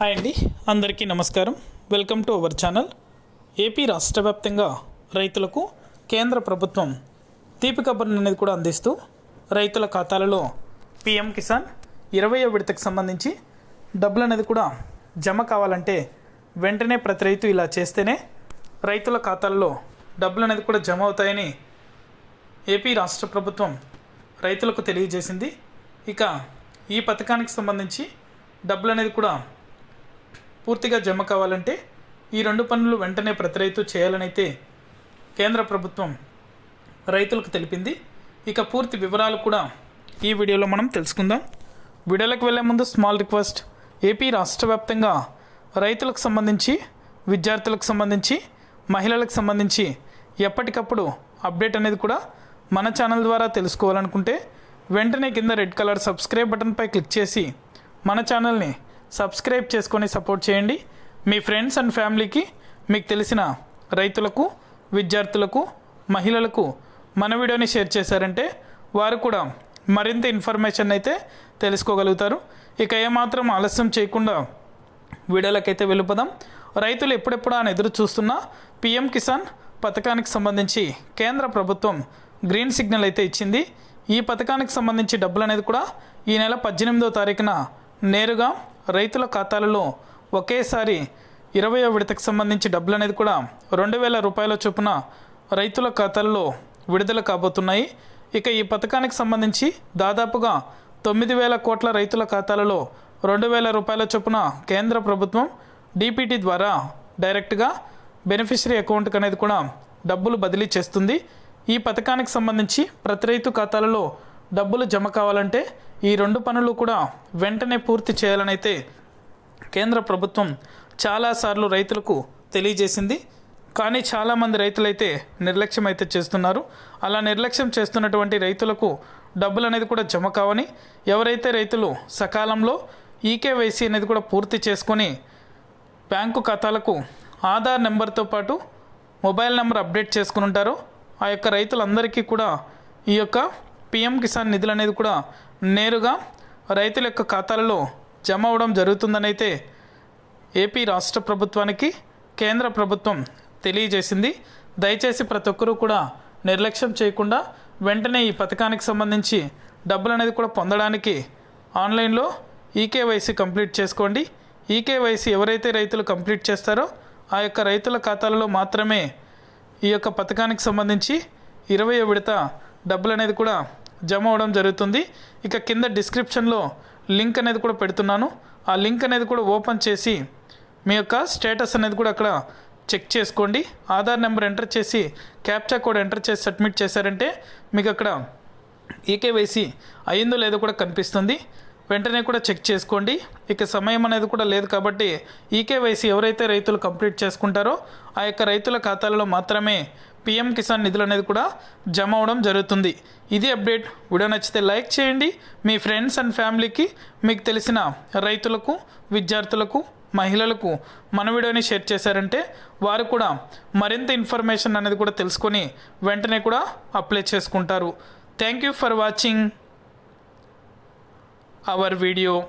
Hi అండి అందరికీ నమస్కారం. Welcome to our channel AP రాష్ట్ర వ్యాప్తంగా రైతులకు కేంద్ర ప్రభుత్వం తీపి కబుర్ని అనేది కూడా అందిస్తూ రైతుల ఖాతాలలో పిఎం కిసాన్ ఇరవయో విడతకు సంబంధించి డబ్బులు అనేది కూడా జమ కావాలంటే వెంటనే ప్రతి రైతు ఇలా చేస్తేనే రైతుల ఖాతాల్లో డబ్బులు అనేది కూడా జమ అవుతాయని ఏపీ రాష్ట్ర ప్రభుత్వం రైతులకు తెలియజేసింది. ఇక ఈ పథకానికి సంబంధించి డబ్బులు అనేది కూడా పూర్తిగా జమ కావాలంటే ఈ రెండు పనులు వెంటనే ప్రతి రైతు చేయాలనైతే కేంద్ర ప్రభుత్వం రైతులకు తెలిపింది. ఇక పూర్తి వివరాలు కూడా ఈ వీడియోలో మనం తెలుసుకుందాం. వీడియోలకు వెళ్ళే ముందు స్మాల్ రిక్వెస్ట్ ఏపీ రాష్ట్ర వ్యాప్తంగా రైతులకు సంబంధించి విద్యార్థులకు సంబంధించి మహిళలకు సంబంధించి ఎప్పటికప్పుడు అప్డేట్ అనేది కూడా మన ఛానల్ ద్వారా తెలుసుకోవాలనుకుంటే వెంటనే కింద రెడ్ కలర్ సబ్స్క్రైబ్ బటన్పై క్లిక్ చేసి మన ఛానల్ని సబ్స్క్రైబ్ చేసుకొని సపోర్ట్ చేయండి. మీ ఫ్రెండ్స్ అండ్ ఫ్యామిలీకి మీకు తెలిసిన రైతులకు విద్యార్థులకు మహిళలకు మన వీడియోని షేర్ చేశారంటే వారు కూడా మరింత ఇన్ఫర్మేషన్ అయితే తెలుసుకోగలుగుతారు. ఇక ఏమాత్రం ఆలస్యం చేయకుండా వీడియోలకైతే వెళ్ళిపోదాం. రైతులు ఎప్పుడెప్పుడు అని ఎదురు చూస్తున్న పిఎం కిసాన్ పథకానికి సంబంధించి కేంద్ర ప్రభుత్వం గ్రీన్ సిగ్నల్ అయితే ఇచ్చింది. ఈ పథకానికి సంబంధించి డబ్బులు అనేది కూడా ఈ నెల పద్దెనిమిదో తారీఖున నేరుగా రైతుల ఖాతాలలో ఒకేసారి ఇరవయో విడతకు సంబంధించి డబ్బులు అనేది కూడా రెండు వేల రూపాయల చొప్పున రైతుల ఖాతాల్లో విడుదల కాబోతున్నాయి. ఇక ఈ పథకానికి సంబంధించి దాదాపుగా తొమ్మిది వేల కోట్ల రైతుల ఖాతాలలో రెండు వేల రూపాయల చొప్పున కేంద్ర ప్రభుత్వం డిపిటి ద్వారా డైరెక్ట్గా బెనిఫిషరీ అకౌంట్కి అనేది కూడా డబ్బులు బదిలీ చేస్తుంది. ఈ పథకానికి సంబంధించి ప్రతి రైతు ఖాతాలలో డబ్బులు జమ కావాలంటే ఈ రెండు పనులు కూడా వెంటనే పూర్తి చేయాలనైతే కేంద్ర ప్రభుత్వం చాలాసార్లు రైతులకు తెలియజేసింది. కానీ చాలామంది రైతులైతే నిర్లక్ష్యం అయితే చేస్తున్నారు. అలా నిర్లక్ష్యం చేస్తున్నటువంటి రైతులకు డబ్బులు అనేది కూడా జమ కావని ఎవరైతే రైతులు సకాలంలో ఈకేవైసీ అనేది కూడా పూర్తి చేసుకొని బ్యాంకు ఖాతాలకు ఆధార్ నెంబర్తో పాటు మొబైల్ నెంబర్ అప్డేట్ చేసుకుని ఉంటారో ఆ యొక్క రైతులందరికీ కూడా ఈ యొక్క పిఎం కిసాన్ నిధులు అనేది కూడా నేరుగా రైతుల యొక్క ఖాతాలలో జమ అవ్వడం జరుగుతుందనైతే ఏపీ రాష్ట్ర ప్రభుత్వానికి కేంద్ర ప్రభుత్వం తెలియజేసింది. దయచేసి ప్రతి ఒక్కరూ కూడా నిర్లక్ష్యం చేయకుండా వెంటనే ఈ పథకానికి సంబంధించి డబ్బులు అనేది కూడా పొందడానికి ఆన్లైన్లో ఈకేవైసీ కంప్లీట్ చేసుకోండి. ఈకేవైసీ ఎవరైతే రైతులు కంప్లీట్ చేస్తారో ఆ యొక్క రైతుల ఖాతాలలో మాత్రమే ఈ యొక్క పథకానికి సంబంధించి ఇరవై విడత డబ్బులు అనేది కూడా జమ అవడం జరుగుతుంది. ఇక కింద డిస్క్రిప్షన్లో లింక్ అనేది కూడా పెడుతున్నాను. ఆ లింక్ అనేది కూడా ఓపెన్ చేసి మీ యొక్క స్టేటస్ అనేది కూడా అక్కడ చెక్ చేసుకోండి. ఆధార్ నెంబర్ ఎంటర్ చేసి క్యాప్చా కోడ్ ఎంటర్ చేసి సబ్మిట్ చేశారంటే మీకు అక్కడ ఈకేవైసీ అయిందో లేదో కూడా కనిపిస్తుంది. వెంటనే కూడా చెక్ చేసుకోండి. ఇక సమయం అనేది కూడా లేదు కాబట్టి ఈకేవైసీ ఎవరైతే రైతులు కంప్లీట్ చేసుకుంటారో ఆ యొక్క రైతుల ఖాతాలలో మాత్రమే పిఎం కిసాన్ నిధులు అనేది కూడా జమ అవడం జరుగుతుంది. ఇది అప్డేట్. వీడియో నచ్చితే లైక్ చేయండి. మీ ఫ్రెండ్స్ అండ్ ఫ్యామిలీకి మీకు తెలిసిన రైతులకు విద్యార్థులకు మహిళలకు మన వీడియోని షేర్ చేశారంటే వారు కూడా మరింత ఇన్ఫర్మేషన్ అనేది కూడా తెలుసుకొని వెంటనే కూడా అప్లై చేసుకుంటారు. Thank you for watching. Our video